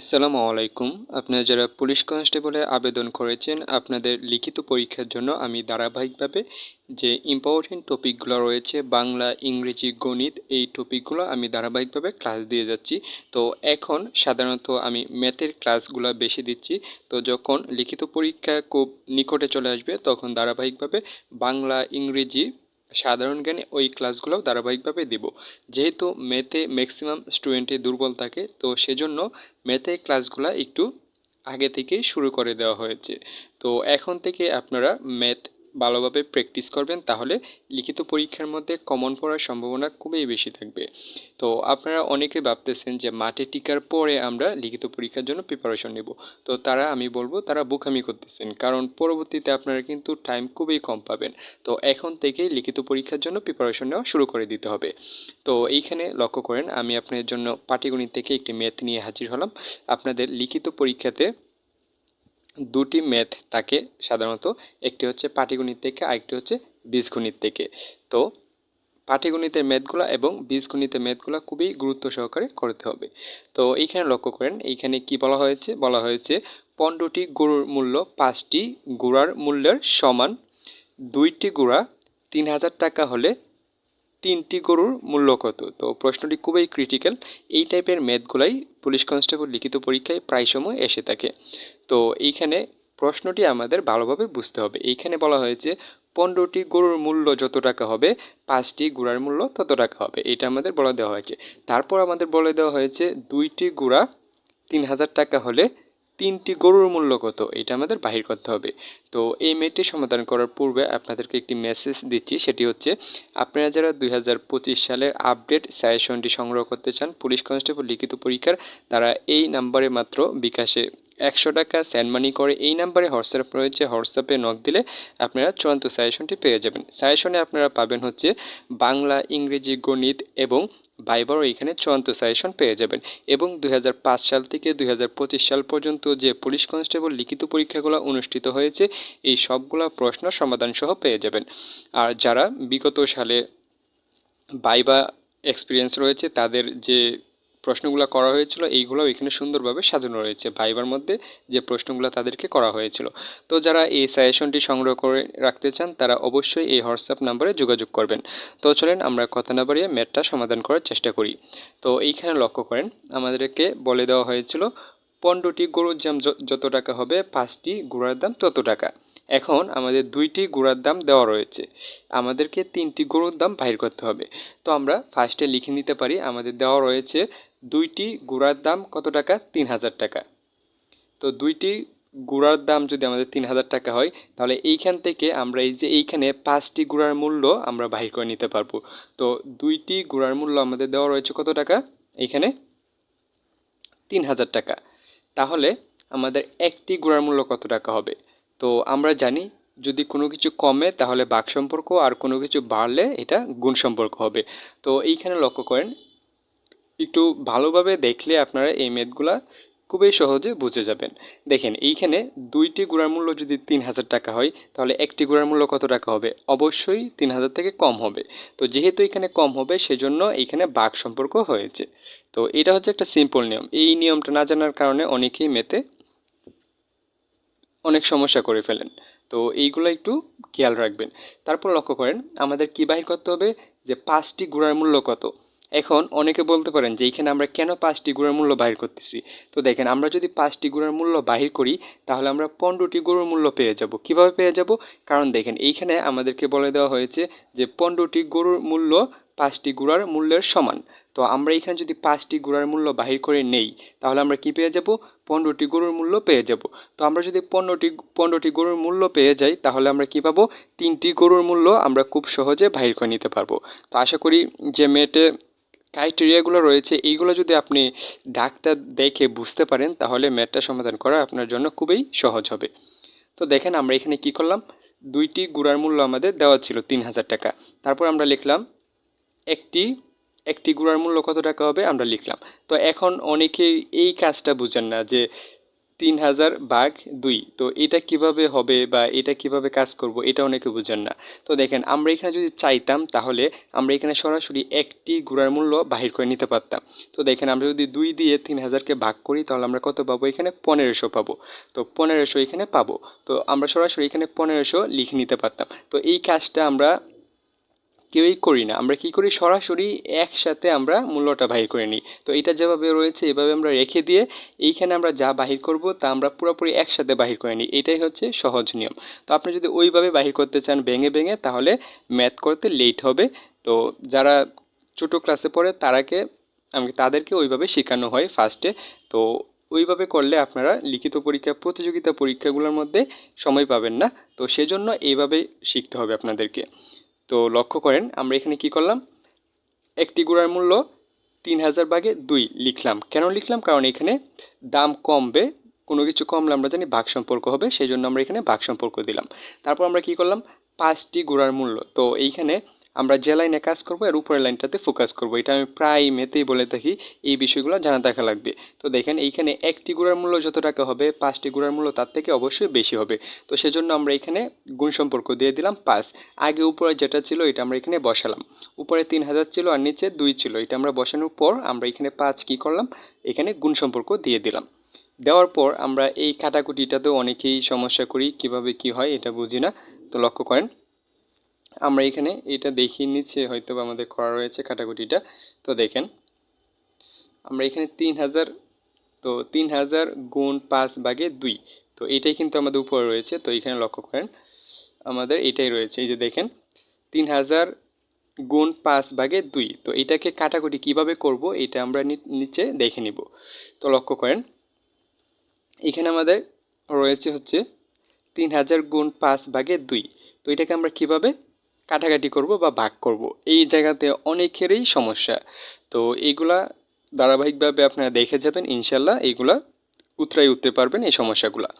আসসালামু আলাইকুম। আপনারা যারা পুলিশ কনস্টেবলে আবেদন করেছেন, আপনাদের লিখিত পরীক্ষার জন্য আমি ধারাবাহিকভাবে যে ইম্পর্টেন্ট টপিকগুলো রয়েছে, বাংলা, ইংরেজি, গণিত, এই টপিকগুলো আমি ধারাবাহিকভাবে ক্লাস দিয়ে যাচ্ছি। তো এখন সাধারণত আমি ম্যাথের ক্লাসগুলো বেশি দিচ্ছি। তো যখন লিখিত পরীক্ষা খুব নিকটে চলে আসবে, তখন ধারাবাহিকভাবে বাংলা, ইংরেজি সাধারণ জ্ঞানে ওই ক্লাসগুলোও ধারাবাহিকভাবে দেব। যেহেতু মেথে ম্যাক্সিমাম স্টুডেন্টে দুর্বল থাকে, তো সেজন্য মেথে ক্লাসগুলো একটু আগে থেকেই শুরু করে দেওয়া হয়েছে। তো এখন থেকে আপনারা ম্যাথ ভালোভাবে প্র্যাকটিস করবেন, তাহলে লিখিত পরীক্ষার মধ্যে কমন পড়ার সম্ভাবনা খুবই বেশি থাকবে। তো আপনারা অনেকে ভাবতেছেন যে মাঠে টিকার পরে আমরা লিখিত পরীক্ষার জন্য প্রিপারেশন নেব। তো তারা, আমি বলব, তারা বুকামি করতেছেন, কারণ পরবর্তীতে আপনারা কিন্তু টাইম খুবই কম পাবেন। তো এখন থেকেই লিখিত পরীক্ষার জন্য প্রিপারেশন নেওয়া শুরু করে দিতে হবে। তো এইখানে লক্ষ্য করেন, আমি আপনাদের জন্য পাটিগণিত থেকে একটি ম্যাথ নিয়ে হাজির হলাম। আপনাদের লিখিত পরীক্ষাতে দুটি ম্যাথ থাকে সাধারণত। একটি হচ্ছে পাটিগণিত থেকে, আরেকটি হচ্ছে বীজগণিত থেকে। তো পাটিগণিতের ম্যাথগুলো এবং বীজগণিতের ম্যাথগুলো খুবই গুরুত্ব সহকারে করতে হবে। তো এইখানে লক্ষ্য করেন, এইখানে কি বলা হয়েছে? বলা হয়েছে, পনেরোটি গরুর মূল্য পাঁচটি গুড়ার মূল্যের সমান। দুইটি গুড়া তিন হাজার টাকা হলে তিনটি গরুর মূল্য কত? তো প্রশ্নটি খুবই ক্রিটিক্যাল এই টাইপের ম্যাথগুলাই পুলিশ কনস্টেবল লিখিত পরীক্ষায় প্রায় সময় এসে থাকে। তো এইখানে প্রশ্নটি আমাদের ভালোভাবে বুঝতে হবে। এইখানে বলা হয়েছে, পনেরোটি গরুর মূল্য যত টাকা হবে, পাঁচটি গুড়ার মূল্য তত টাকা হবে। এটা আমাদের বলে দেওয়া হয়েছে। তারপর আমাদের বলে দেওয়া হয়েছে, দুইটি গুড়া তিন হাজার টাকা হলে তিনটি গরুর মূল্য কত? এটা আমাদের বাহির করতে হবে। তো এই মেয়েটি সমাধান করার পূর্বে আপনাদেরকে একটি মেসেজ দিচ্ছি। সেটি হচ্ছে, আপনারা যারা দু হাজার পঁচিশ সালের আপডেট সাজেশনটি সংগ্রহ করতে চান, পুলিশ কনস্টেবল লিখিত পরীক্ষার, তারা এই নাম্বারে মাত্র বিকাশে একশো টাকা স্যান্ড মানি করে এই নাম্বারে হোয়াটসঅ্যাপ রয়েছে, হোয়াটসঅ্যাপে নক দিলে আপনারা চূড়ান্ত সাজেশনটি পেয়ে যাবেন। সাজেশনে আপনারা পাবেন হচ্ছে বাংলা, ইংরেজি, গণিত এবং বাইবারও এখানে চূড়ান্ত সাজেশন পেয়ে যাবেন। এবং দু হাজার পাঁচ সাল থেকে দুই হাজার পঁচিশ সাল পর্যন্ত যে পুলিশ কনস্টেবল লিখিত পরীক্ষাগুলো অনুষ্ঠিত হয়েছে, এই সবগুলো প্রশ্ন সমাধান সহ পেয়ে যাবেন। আর যারা বিগত সালে বাইবা এক্সপিরিয়েন্স রয়েছে, তাদের যে প্রশ্নগুলো করা হয়েছিল এইগুলো এখানে সুন্দরভাবে সাজানো রয়েছে ভাইবার মধ্যে যে প্রশ্নগুলো তাদেরকে করা হয়েছিল। তো যারা এই সাজেশনটি সংগ্রহ করে রাখতে চান, তারা অবশ্যই এই হোয়াটসঅ্যাপ নাম্বারে যোগাযোগ করবেন। তো চলেন আমরা কথা না বাড়িয়ে ম্যাটটা সমাধান করার চেষ্টা করি। তো এইখানে লক্ষ্য করেন, আমাদেরকে বলে দেওয়া হয়েছিল পনেরোটি গরুর দাম যত টাকা হবে, পাঁচটি গুঁড়ার দাম তত টাকা। এখন আমাদের দুইটি গুঁড়ার দাম দেওয়া রয়েছে। আমাদেরকে তিনটি গরুর দাম বাহির করতে হবে। তো আমরা ফার্স্টে লিখে নিতে পারি, আমাদের দেওয়া রয়েছে দুইটি গুঁড়ার দাম কত টাকা? তিন হাজার টাকা। তো দুইটি গুঁড়ার দাম যদি আমাদের তিন হাজার টাকা হয়, তাহলে এইখান থেকে আমরা এই যে এইখানে পাঁচটি গুঁড়ার মূল্য আমরা বাহির করে নিতে পারব। তো দুইটি গুঁড়ার মূল্য আমাদের দেওয়া রয়েছে কত টাকা? এইখানে তিন হাজার টাকা। তাহলে আমাদের একটি গুঁড়ার মূল্য কত টাকা হবে? তো আমরা জানি যদি কোনো কিছু কমে, তাহলে বাক সম্পর্ক, আর কোনো কিছু বাড়লে এটা গুণ সম্পর্ক হবে। তো এইখানে লক্ষ্য করেন একটু ভালোভাবে দেখলে আপনারা এই মেদগুলা খুবই সহজে বুঝে যাবেন। দেখেন, এইখানে দুইটি গুড়ার মূল্য যদি তিন হাজার টাকা হয়, তাহলে একটি গুড়ার মূল্য কত টাকা হবে? অবশ্যই তিন হাজার থেকে কম হবে। তো যেহেতু এখানে কম হবে, সেজন্য এইখানে বাঘ সম্পর্ক হয়েছে। তো এটা হচ্ছে একটা সিম্পল নিয়ম। এই নিয়মটা না জানার কারণে অনেকেই মেতে অনেক সমস্যা করে ফেলেন। তো এইগুলো একটু খেয়াল রাখবেন। তারপর লক্ষ্য করেন, আমাদের কী বাহির করতে হবে? যে পাঁচটি গুড়ার মূল্য কত? এখন অনেকে বলতে পারেন যে, এইখানে আমরা কেন পাঁচটি গুঁড়ার মূল্য বাহির করতেছি? তো দেখেন, আমরা যদি পাঁচটি গুঁড়ার মূল্য বাহির করি, তাহলে আমরা পনেরোটি গরুর মূল্য পেয়ে যাব। কীভাবে পেয়ে যাব? কারণ দেখেন, এইখানে আমাদেরকে বলে দেওয়া হয়েছে যে, পনেরোটি গরুর মূল্য পাঁচটি গুঁড়ার মূল্যের সমান। তো আমরা এখানে যদি পাঁচটি গুঁড়ার মূল্য বাহির করে নেই, তাহলে আমরা কি পেয়ে যাব? পনেরোটি গরুর মূল্য পেয়ে যাব। তো আমরা যদি পনেরোটি পনেরোটি গরুর মূল্য পেয়ে যাই, তাহলে আমরা কি পাবো? তিনটি গরুর মূল্য আমরা খুব সহজে বাহির করে নিতে পারব। তো আশা করি যে, মেয়েটে ক্রাইটেরিয়াগুলো রয়েছে, এইগুলো যদি আপনি ডাক্তার দেখে বুঝতে পারেন, তাহলে ম্যাথটা সমাধান করা আপনার জন্য খুবই সহজ হবে। তো দেখেন আমরা এখানে কি করলাম? দুইটি গুড়ার মূল্য আমাদের দেওয়া ছিল তিন হাজার টাকা। তারপর আমরা লিখলাম, একটি একটি গুড়ার মূল্য কত টাকা হবে? আমরা লিখলাম। তো এখন অনেকেই এই কাজটা বুঝেন না যে তিন হাজার বাঘ দুই। তো এটা কীভাবে হবে বা এটা কীভাবে কাজ করব এটা অনেকে বুঝেন না। তো দেখেন, আমরা এখানে যদি চাইতাম তাহলে আমরা এখানে সরাসরি একটি গুড়ার মূল্য বাহির করে নিতে পারতাম। তো দেখেন, আমরা যদি দুই দিয়ে তিন হাজারকে ভাগ করি তাহলে আমরা কত পাবো? এখানে পনেরোশো পাবো। তো পনেরোশো এখানে পাবো। তো আমরা সরাসরি এখানে পনেরোশো লিখে নিতে পারতাম। তো এই কাজটা আমরা কেউই করি না। আমরা কি করি? সরাসরি একসাথে আমরা মূল্যটা বাহির করে নিই। তো এটা যেভাবে রয়েছে, এভাবে আমরা রেখে দিয়ে এইখানে আমরা যা বাহির করব, তা আমরা পুরোপুরি একসাথে বাহির করে নিই। এটাই হচ্ছে সহজ নিয়ম। তো আপনি যদি ওইভাবে বাহির করতে চান, ভেঙে ভেঙে, তাহলে ম্যাথ করতে লেট হবে। তো যারা ছোটো ক্লাসে পড়ে, তারাকে আমি তাদেরকে ওইভাবে শেখানো হয় ফার্স্টে তো ওইভাবে করলে আপনারা লিখিত পরীক্ষা, প্রতিযোগিতা পরীক্ষাগুলোর মধ্যে সময় পাবেন না। তো সেজন্য এইভাবে শিখতে হবে আপনাদেরকে। তো লক্ষ্য করেন, আমরা এখানে কি করলাম? একটি গুঁড়ার মূল্য তিন হাজার ভাগে দুই লিখলাম। কেন লিখলাম? কারণ এখানে দাম কমবে, কোনো কিছু কমলে আমরা জানি ভাগ সম্পর্ক হবে সেই জন্য আমরা এখানে ভাগ সম্পর্ক দিলাম। তারপর আমরা কি করলাম? পাঁচটি গুঁড়ার মূল্য। তো এইখানে আমরা যে লাইনে কাজ করব, এর উপরের লাইনটাতে ফোকাস করব। এটা আমি প্রায় মেতেই বলে থাকি, এই বিষয়গুলো জানা থাকা লাগবে। তো দেখেন, এইখানে একটি গুঁড়ার মূল্য যত টাকা হবে, পাঁচটি গুঁড়ার মূল্য তার থেকে অবশ্যই বেশি হবে। তো সেজন্য আমরা এখানে গুণ সম্পর্ক দিয়ে দিলাম পাঁচ। আগে উপরে যেটা ছিল, এটা আমরা এখানে বসালাম। উপরে তিন হাজার ছিল আর নিচে দুই ছিল। এটা আমরা বসানোর পর আমরা এখানে পাঁচ কী করলাম? এখানে গুণ সম্পর্ক দিয়ে দিলাম। দেওয়ার পর আমরা এই কাটাকুটিটাতেও অনেকেই সমস্যা করি, কীভাবে কি হয় এটা বুঝি না। তো লক্ষ্য করেন আমরা এখানে এটা দেখিয়ে নিচ্ছে হয়তো আমাদের করা রয়েছে কাটাকুটিটা। তো দেখেন, আমরা এখানে তিন হাজার, তো তিন হাজার গুণ পাঁচ ভাগে দুই। তো এটাই কিন্তু আমাদের উপরে রয়েছে, তো এখানে লক্ষ্য করেন, আমাদের এটাই রয়েছে। এই যে দেখেন, তিন হাজার গুণ পাঁচ ভাগে দুই। তো এটাকে কাটাকুটি কীভাবে করব, এটা আমরা নিচে দেখে নিব। তো লক্ষ্য করেন, এখানে আমাদের রয়েছে হচ্ছে তিন হাজার গুণ পাঁচ ভাগে দুই। তো এটাকে আমরা কীভাবে কাটাকাটি করব বা ভাগ করব। এই জায়গাতে অনেকেরই সমস্যা। তো এইগুলা ধারাবাহিকভাবে আপনারা দেখে যাবেন, ইনশাল্লাহ এইগুলা উতরাই উঠতে পারবেন এই সমস্যাগুলা।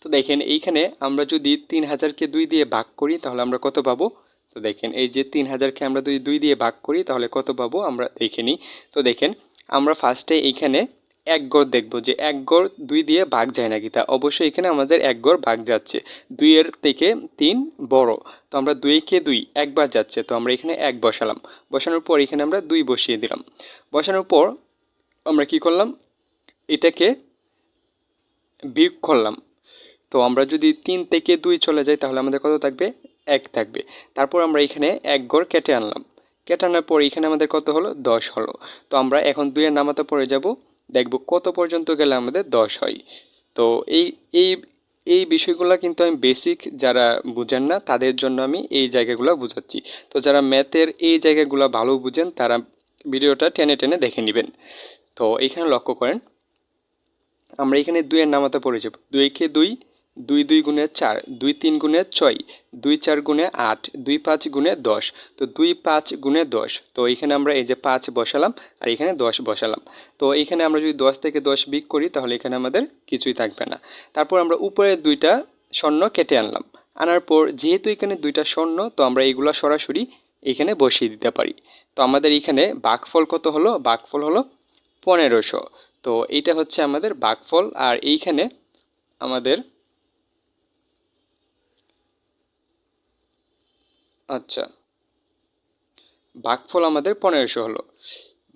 তো দেখেন এইখানে আমরা যদি তিন হাজারকে দুই দিয়ে ভাগ করি, তাহলে আমরা কত পাবো? তো দেখেন এই যে তিন হাজারকে আমরা যদি দুই দিয়ে ভাগ করি, তাহলে কত পাবো? আমরা দেখে নিই। তো দেখেন আমরা ফার্স্টে এইখানে এক গড় দেখব যে এক গড় দুই দিয়ে ভাগ যায় নাকি? তা অবশ্যই এখানে আমাদের এক গড় ভাগ যাচ্ছে। দুইয়ের থেকে তিন বড়। তো আমরা দুইকে দুই, একবার যাচ্ছে। তো আমরা এখানে এক বসালাম। বসানোর পর এখানে আমরা দুই বসিয়ে দিলাম। বসানোর পর আমরা কি করলাম? এটাকে বিয়োগ করলাম। তো আমরা যদি তিন থেকে দুই চলে যাই, তাহলে আমাদের কত থাকবে? এক থাকবে। তারপর আমরা এখানে এক গড় কেটে আনলাম। কেটে আনার পর এখানে আমাদের কত হলো? দশ হলো। তো আমরা এখন দুইয়ের নামাতে পড়ে যাব। দেখব কত পর্যন্ত গেলে আমাদের দশ হয়। তো এই এই এই বিষয়গুলো কিন্তু আমি বেসিক যারা বুঝেন না, তাদের জন্য আমি এই জায়গাগুলো বুঝাচ্ছি। তো যারা ম্যাথের এই জায়গাগুলো ভালো বুঝেন, তারা ভিডিওটা টেনে টেনে দেখে নেবেন। তো এখানে লক্ষ্য করেন, আমরা এখানে দুইয়ের নামাতে পড়ে যাব দুইকে দুই দুই দুই গুণে চার, দুই তিন গুণে ছয়, দুই চার গুণে আট, দুই পাঁচ গুণে দশ, তো দুই পাঁচ গুণে দশ, তো এখানে আমরা এই যে পাঁচ বসালাম আর এখানে দশ বসালাম। তো এখানে আমরা যদি দশ থেকে দশ বিক করি তাহলে এখানে আমাদের কিছুই থাকবে না। তারপর আমরা উপরে দুইটা স্বর্ণ কেটে আনলাম। আনার পর যেহেতু এখানে দুইটা স্বর্ণ, তো আমরা এইগুলো সরাসরি এখানে বসিয়ে দিতে পারি। তো আমাদের এখানে বাঘফল কত হলো? বাঘফল হলো পনেরোশো। তো এইটা হচ্ছে আমাদের বাঘফল আর এইখানে আমাদের আচ্ছা। ভাগফল আমাদের পনেরোশো হলো।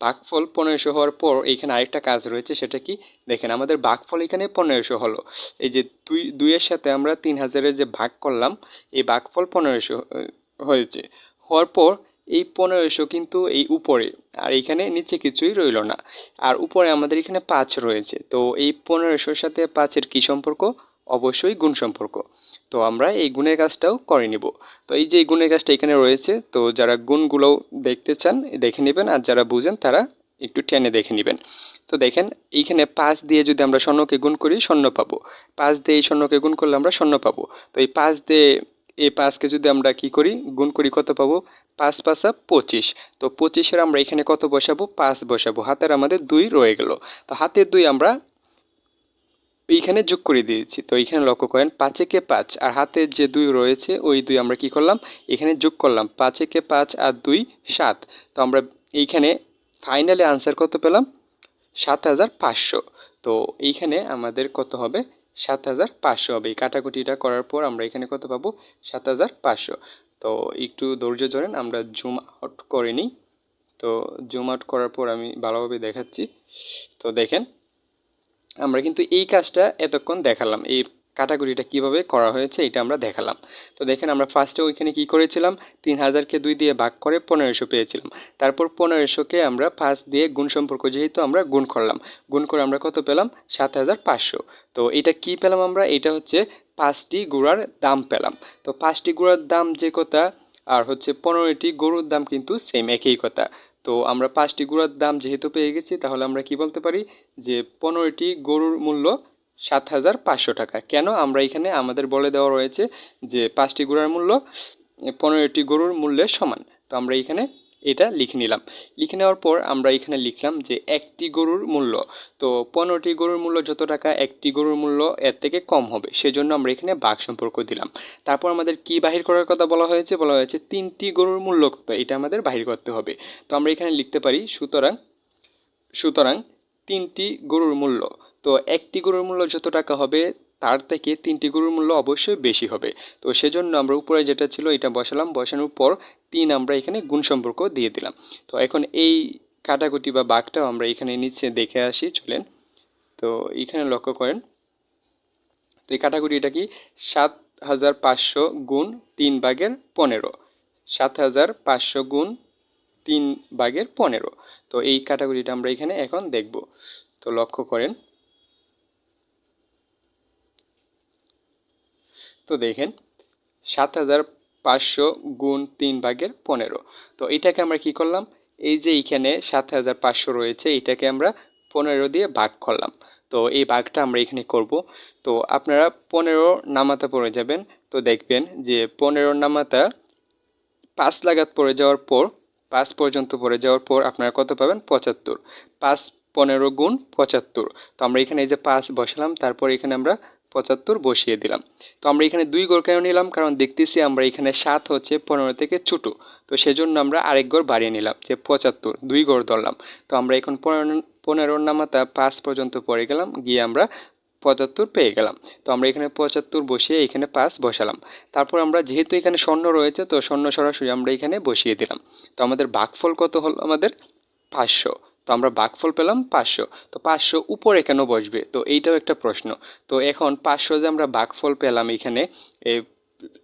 ভাগফল পনেরোশো হওয়ার পর এইখানে আরেকটা কাজ রয়েছে, সেটা কি? দেখেন, আমাদের ভাগফল এখানে পনেরোশো হলো। এই যে দুই, দুইয়ের সাথে আমরা তিন হাজারের যে ভাগ করলাম, এই ভাগফল পনেরোশো হয়েছে। হওয়ার পর এই পনেরোশো কিন্তু এই উপরে, আর এখানে নিচে কিছুই রইল না। আর উপরে আমাদের এখানে পাঁচ রয়েছে। তো এই পনেরোশোর সাথে পাঁচের কী সম্পর্ক? অবশ্যই গুণ সম্পর্ক। তো আমরা এই গুণের কাজটাও করে নিব। তো এই যে গুণের কাজটা এখানে রয়েছে, তো যারা গুণগুলো দেখতে চান, দেখে নেবেন আর যারা বুঝেন তারা একটু টেনে দেখে নেবেন। তো দেখেন, এইখানে পাঁচ দিয়ে যদি আমরা স্বর্ণকে গুণ করি, স্বর্ণ পাবো। পাঁচ দিয়ে এই স্বর্ণকে গুণ করলে আমরা স্বর্ণ পাবো। তো এই পাঁচ দিয়ে এই পাঁচকে যদি আমরা কি করি, গুণ করি কত পাবো? পাঁচ পাঁচা পঁচিশ। তো পঁচিশের আমরা এখানে কত বসাবো? পাঁচ বসাবো। হাতের আমাদের দুই রয়ে গেল। তো হাতের দুই আমরা এইখানে যোগ করে দিয়েছি। তো এইখানে লক্ষ্য করেন কে পাঁচ, আর হাতে যে দুই রয়েছে, ওই দুই আমরা কি করলাম? এখানে যোগ করলাম কে পাঁচ আর দুই সাত। তো আমরা এইখানে ফাইনালি আনসার কত পেলাম? সাত হাজার পাঁচশো। তো এইখানে আমাদের কত হবে? সাত হাজার পাঁচশো হবে। এই কাটাকুটিটা করার পর আমরা এখানে কত পাবো? সাত হাজার পাঁচশো। তো একটু ধৈর্য ধরেন, আমরা জুম আউট করে নিই। তো জুম আউট করার পর আমি ভালোভাবে দেখাচ্ছি। তো দেখেন আমরা কিন্তু এই কাজটা এতক্ষণ দেখালাম। এই কাটাকুটিটা কীভাবে করা হয়েছে এটা আমরা দেখালাম। তো দেখেন আমরা ফার্স্টে ওইখানে কি করেছিলাম? তিন হাজারকে দুই দিয়ে ভাগ করে পনেরোশো পেয়েছিলাম। তারপর পনেরোশোকে আমরা পাঁচ দিয়ে গুণ সম্পর্ক যেহেতু আমরা গুণ করলাম। গুণ করে আমরা কত পেলাম? সাত হাজার পাঁচশো। তো এটা কি পেলাম আমরা? এটা হচ্ছে পাঁচটি গুঁড়ার দাম পেলাম। তো পাঁচটি গুঁড়ার দাম যে কথা, আর হচ্ছে পনেরোটি গরুর দাম কিন্তু সেম একই কথা। তো আমরা পাঁচটি গুঁড়ার দাম যেহেতু পেয়ে গেছি, তাহলে আমরা কি বলতে পারি যে পনেরোটি গরুর মূল্য সাত হাজার পাঁচশো টাকা। কেন? আমরা এখানে আমাদের বলে দেওয়া রয়েছে যে পাঁচটি গুঁড়ার মূল্য পনেরোটি গরুর মূল্যের সমান। তো আমরা এখানে এটা লিখে নিলাম। লিখে নেওয়ার পর আমরা এখানে লিখলাম যে একটি গরুর মূল্য। তো পনেরোটি গরুর মূল্য যত টাকা, একটি গরুর মূল্য এর থেকে কম হবে। সেজন্য আমরা এখানে বাঘ সম্পর্ক দিলাম। তারপর আমাদের কি বাহির করার কথা বলা হয়েছে? বলা হয়েছে তিনটি গরুর মূল্য কত? এটা আমাদের বাহির করতে হবে। তো আমরা এখানে লিখতে পারি সুতরাং সুতরাং তিনটি গরুর মূল্য। তো একটি গরুর মূল্য যত টাকা হবে তার থেকে তিনটি গরুর মূল্য অবশ্যই বেশি হবে। তো সেজন্য আমরা উপরে যেটা ছিল এটা বসালাম। বসানোর পর তিন আমরা এখানে গুণ সম্পর্ক দিয়ে দিলাম। তো এখন এই কাটাকুটি বা বাঘটাও আমরা এখানে নিচে দেখে আসি, চলেন। তো এখানে লক্ষ্য করেন। তো এই কাটাকুটিটা কি সাত হাজার পাঁচশো গুণ তিন ভাগের পনেরো। সাত হাজার পাঁচশো গুণ তিন ভাগের পনেরো। তো এই কাটাকুটিটা আমরা এখানে এখন দেখব। তো লক্ষ্য করেন। তো দেখেন, সাত হাজার পাঁচশো গুণ তিন ভাগের পনেরো। তো এটাকে আমরা কি করলাম? এই যে এইখানে সাত হাজার পাঁচশো রয়েছে, এটাকে আমরা পনেরো দিয়ে ভাগ করলাম। তো এই ভাগটা আমরা এখানে করব। তো আপনারা পনেরো নামাতা পড়ে যাবেন। তো দেখবেন যে পনেরো নামাতা পাঁচ লাগাত পড়ে যাওয়ার পর, পাঁচ পর্যন্ত পড়ে যাওয়ার পর আপনারা কত পাবেন? পঁচাত্তর। পাঁচ পনেরো গুণ পঁচাত্তর। তো আমরা এখানে এই যে পাঁচ বসালাম, তারপর এখানে আমরা পঁচাত্তর বসিয়ে দিলাম। তো আমরা এখানে দুই গড় কেন নিলাম? কারণ দেখতেছি আমরা এখানে সাত হচ্ছে পনেরো থেকে ছোটো। তো সেজন্য আমরা আরেক গড় বাড়িয়ে নিলাম যে পঁচাত্তর, দুই গড় ধরলাম। তো আমরা এখন পনেরো পনেরোর নামাতা পাঁচ পর্যন্ত পড়ে গেলাম, গিয়ে আমরা পঁচাত্তর পেয়ে গেলাম। তো আমরা এখানে পঁচাত্তর বসিয়ে এখানে পাঁচ বসালাম। তারপর আমরা যেহেতু এখানে স্বর্ণ রয়েছে, তো স্বর্ণ সরাসরি আমরা এখানে বসিয়ে দিলাম। তো আমাদের বাঘফল কত হলো? আমাদের পাঁচশো। তো আমরা বাঘফল পেলাম পাঁচশো। তো পাঁচশো উপরে কেন বসবে? তো এইটাও একটা প্রশ্ন। তো এখন পাঁচশো যে আমরা বাঘফল পেলাম এখানে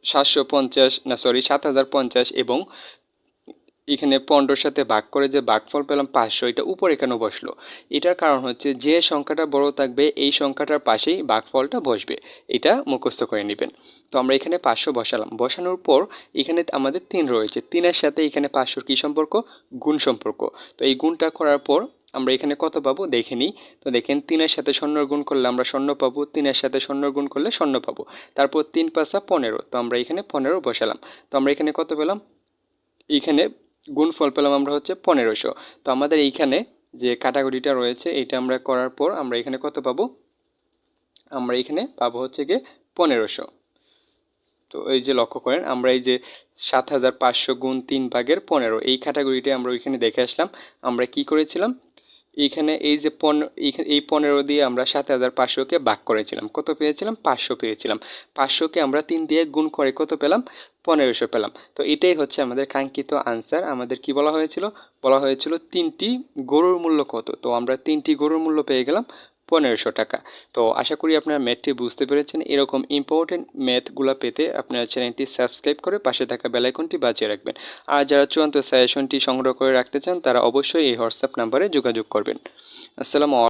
সাতশো পঞ্চাশ, না সরি সাত হাজার পঞ্চাশ এবং এখানে পনেরোর সাথে ভাগ করে যে ভাগফল পেলাম পাঁচশো, এটা উপরে কেন বসল? এটার কারণ হচ্ছে যে সংখ্যাটা বড় থাকবে, এই সংখ্যাটার পাশেই ভাগফলটা বসবে। এটা মুখস্থ করে নেবেন। তো আমরা এখানে পাঁচশো বসালাম। বসানোর পর এখানে আমাদের তিন রয়েছে। তিনের সাথে এখানে পাঁচশোর কী সম্পর্ক? গুণ সম্পর্ক। তো এই গুণটা করার পর আমরা এখানে কত পাবো? দেখে নিই। তো দেখেন, তিনের সাথে স্বর্ণর গুণ করলে আমরা স্বর্ণ পাবো, তিনের সাথে স্বর্ণর গুণ করলে স্বর্ণ পাবো। তারপর তিন পাঁচা পনেরো। তো আমরা এখানে পনেরো বসালাম। তো আমরা এখানে কত পেলাম? এখানে গুণফল পেলাম আমরা হচ্ছে পনেরোশো। তো আমাদের এইখানে যে ক্যাটাগরিটা রয়েছে এটা আমরা করার পর আমরা এখানে কত পাবো? আমরা এখানে পাবো হচ্ছে গিয়ে পনেরোশো। তো এই যে লক্ষ্য করেন, আমরা এই যে সাত হাজার পাঁচশো গুণ তিন ভাগের পনেরো, এই ক্যাটাগরিটা আমরা ওইখানে দেখে আসলাম। আমরা কি করেছিলাম? এইখানে এই যে পন এই পনেরো দিয়ে আমরা সাত হাজার পাঁচশোকে ভাগ করেছিলাম। কত পেয়েছিলাম? পাঁচশো পেয়েছিলাম। পাঁচশোকে আমরা তিন দিয়ে গুণ করে কত পেলাম? পনেরোশো পেলাম। তো এটাই হচ্ছে আমাদের কাঙ্ক্ষিত আনসার আমাদের কি বলা হয়েছিল? বলা হয়েছিল তিনটি গরুর মূল্য কত? তো আমরা তিনটি গরুর মূল্য পেয়ে গেলাম। পনেরোশো টাকা। তো আশা করি আপনারা ম্যাথটি বুঝতে পেরেছেন। এরকম ইম্পর্টেন্ট ম্যাথগুলো পেতে আপনারা চ্যানেলটি সাবস্ক্রাইব করে পাশে থাকা বেলাইকনটি বাজিয়ে রাখবেন। আর যারা চূড়ান্ত সাজেশনটি সংগ্রহ করে রাখতে চান, তারা অবশ্যই এই হোয়াটসঅ্যাপ নাম্বারে যোগাযোগ করবেন। আসসালামু